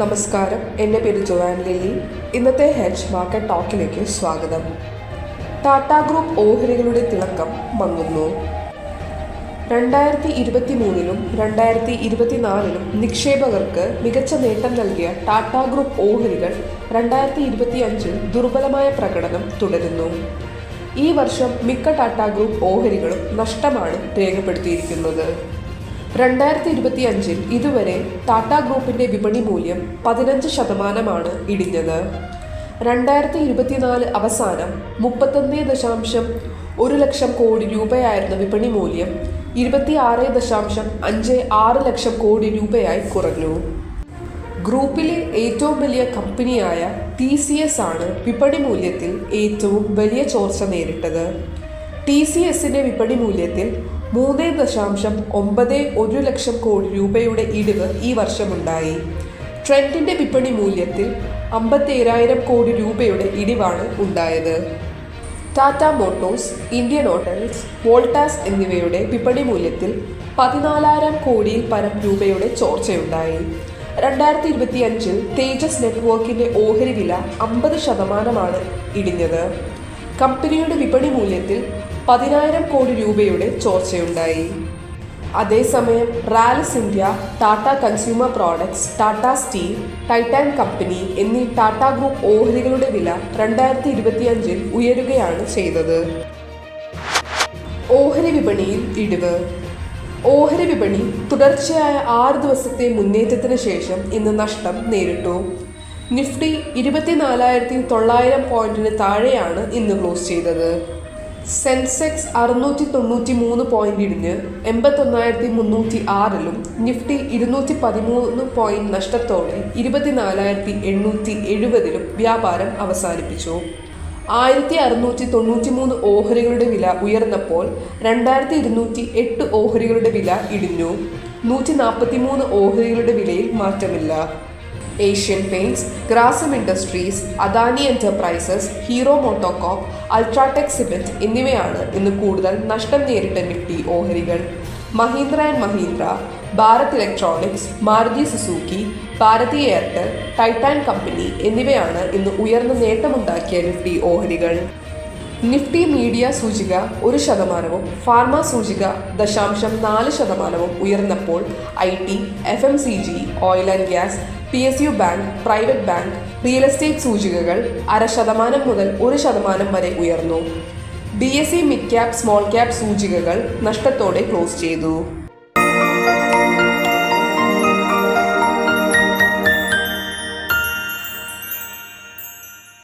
നമസ്കാരം. എന്റെ പേര് ജോയാൻ ലില്ലി. ഇന്നത്തെ ഹെഡ്ജ് മാർക്കറ്റ് ടോക്കിലേക്ക് സ്വാഗതം. ടാറ്റ ഗ്രൂപ്പ് ഓഹരികളുടെ തിളക്കം മങ്ങുന്നു. രണ്ടായിരത്തി ഇരുപത്തി മൂന്നിലും രണ്ടായിരത്തി ഇരുപത്തിനാലിലും നിക്ഷേപകർക്ക് മികച്ച നേട്ടം നൽകിയ ടാറ്റ ഗ്രൂപ്പ് ഓഹരികൾ രണ്ടായിരത്തി ഇരുപത്തി അഞ്ചിൽ ദുർബലമായ പ്രകടനം തുടരുന്നു. ഈ വർഷം മിക്ക ടാറ്റ ഗ്രൂപ്പ് ഓഹരികളും നഷ്ടമാണ് രേഖപ്പെടുത്തിയിരിക്കുന്നത്. രണ്ടായിരത്തി ഇരുപത്തി അഞ്ചിൽ ഇതുവരെ ടാറ്റ ഗ്രൂപ്പിന്റെ വിപണി മൂല്യം പതിനഞ്ച് ശതമാനമാണ് ഇടിഞ്ഞത്. രണ്ടായിരത്തി ഇരുപത്തിനാല് അവസാനം മുപ്പത്തൊന്ന് ദശാംശം ഒരു ലക്ഷം കോടി രൂപയായിരുന്ന വിപണി മൂല്യം ഇരുപത്തി ആറ് ദശാംശം അഞ്ച് ആറ് ലക്ഷം കോടി രൂപയായി കുറഞ്ഞു. ഗ്രൂപ്പിലെ ഏറ്റവും വലിയ കമ്പനിയായ ടി സി എസ് ആണ് വിപണി മൂല്യത്തിൽ ഏറ്റവും വലിയ ചോർച്ച നേരിട്ടത്. ടി സി എസിന്റെ വിപണി മൂല്യത്തിൽ മൂന്ന് ദശാംശം ഒമ്പത് ഒരു ലക്ഷം കോടി രൂപയുടെ ഇടിവ് ഈ വർഷമുണ്ടായി. ട്രെൻഡിന്റെ വിപണി മൂല്യത്തിൽ അമ്പത്തേഴായിരം കോടി രൂപയുടെ ഇടിവാണ് ഉണ്ടായത്. Tata Motors Indian Hotels Voltas എന്നിവയുടെ വിപണി മൂല്യത്തിൽ പതിനാലായിരം കോടിയിൽ പരം രൂപയുടെ ചോർച്ചയുണ്ടായി. രണ്ടായിരത്തി ഇരുപത്തി അഞ്ചിൽ തേജസ് നെറ്റ്വർക്കിന്റെ ഓഹരി വില അമ്പത് ശതമാനമാണ് ഇടിഞ്ഞത്. കമ്പനിയുടെ വിപണി മൂല്യത്തിൽ പതിനായിരം കോടി രൂപയുടെ ചോർച്ചയുണ്ടായി. അതേസമയം Rallis India Tata consumer products Tata steel Titan company എന്നീ ടാറ്റ ഗ്രൂപ്പ് ഓഹരികളുടെ വില രണ്ടായിരത്തി ഇരുപത്തിയഞ്ചിൽ ഉയരുകയാണ് ചെയ്തത്. ഓഹരി വിപണിയിൽ ഇടിവ്. ഓഹരി വിപണി തുടർച്ചയായ ആറ് ദിവസത്തെ മുന്നേറ്റത്തിന് ശേഷം ഇന്ന് നഷ്ടം നേരിട്ടു. നിഫ്റ്റി ഇരുപത്തിനാലായിരത്തി തൊള്ളായിരം പോയിന്റിന് താഴെയാണ് ഇന്ന് ക്ലോസ് ചെയ്തത്. സെൻസെക്സ് അറുന്നൂറ്റി തൊണ്ണൂറ്റി മൂന്ന് പോയിന്റ് ഇടിഞ്ഞ് എൺപത്തൊന്നായിരത്തി മുന്നൂറ്റി ആറിലും നിഫ്റ്റി ഇരുന്നൂറ്റി പതിമൂന്ന് പോയിന്റ് നഷ്ടത്തോടെ ഇരുപത്തിനാലായിരത്തി എണ്ണൂറ്റി എഴുപതിലും വ്യാപാരം അവസാനിപ്പിച്ചു. ആയിരത്തി അറുന്നൂറ്റി തൊണ്ണൂറ്റി മൂന്ന് ഓഹരികളുടെ വില ഉയർന്നപ്പോൾ രണ്ടായിരത്തി ഇരുന്നൂറ്റി എട്ട് ഓഹരികളുടെ വില ഇടിഞ്ഞു. നൂറ്റി നാൽപ്പത്തി മൂന്ന് ഓഹരികളുടെ വിലയിൽ മാറ്റമില്ല. Asian Paints Grasim Industries Adani Enterprises Hero MotoCorp UltraTech cement എന്നിവയാണ് ഇന്ന് കൂടുതൽ നഷ്ടം നേരിട്ട നിഫ്റ്റി ഓഹരികൾ. Mahindra and Mahindra Bharat Electronics Maruti Suzuki Bharti Airtel Titan company എന്നിവയാണ് ഇന്ന് ഉയർന്ന നേട്ടമുണ്ടാക്കിയ നിഫ്റ്റി ഓഹരികൾ. നിഫ്റ്റി മീഡിയ സൂചിക ഒരു ശതമാനവും ഫാർമ സൂചിക ദശാംശം നാല് ശതമാനവും ഉയർന്നപ്പോൾ I T F M C G oil and gas P S U bank private bank real estate സൂചികകൾ അര ശതമാനം മുതൽ ഒരു ശതമാനം വരെ ഉയർന്നു. B S E mid cap small cap സൂചികകൾ നഷ്ടത്തോടെ ക്ലോസ് ചെയ്തു.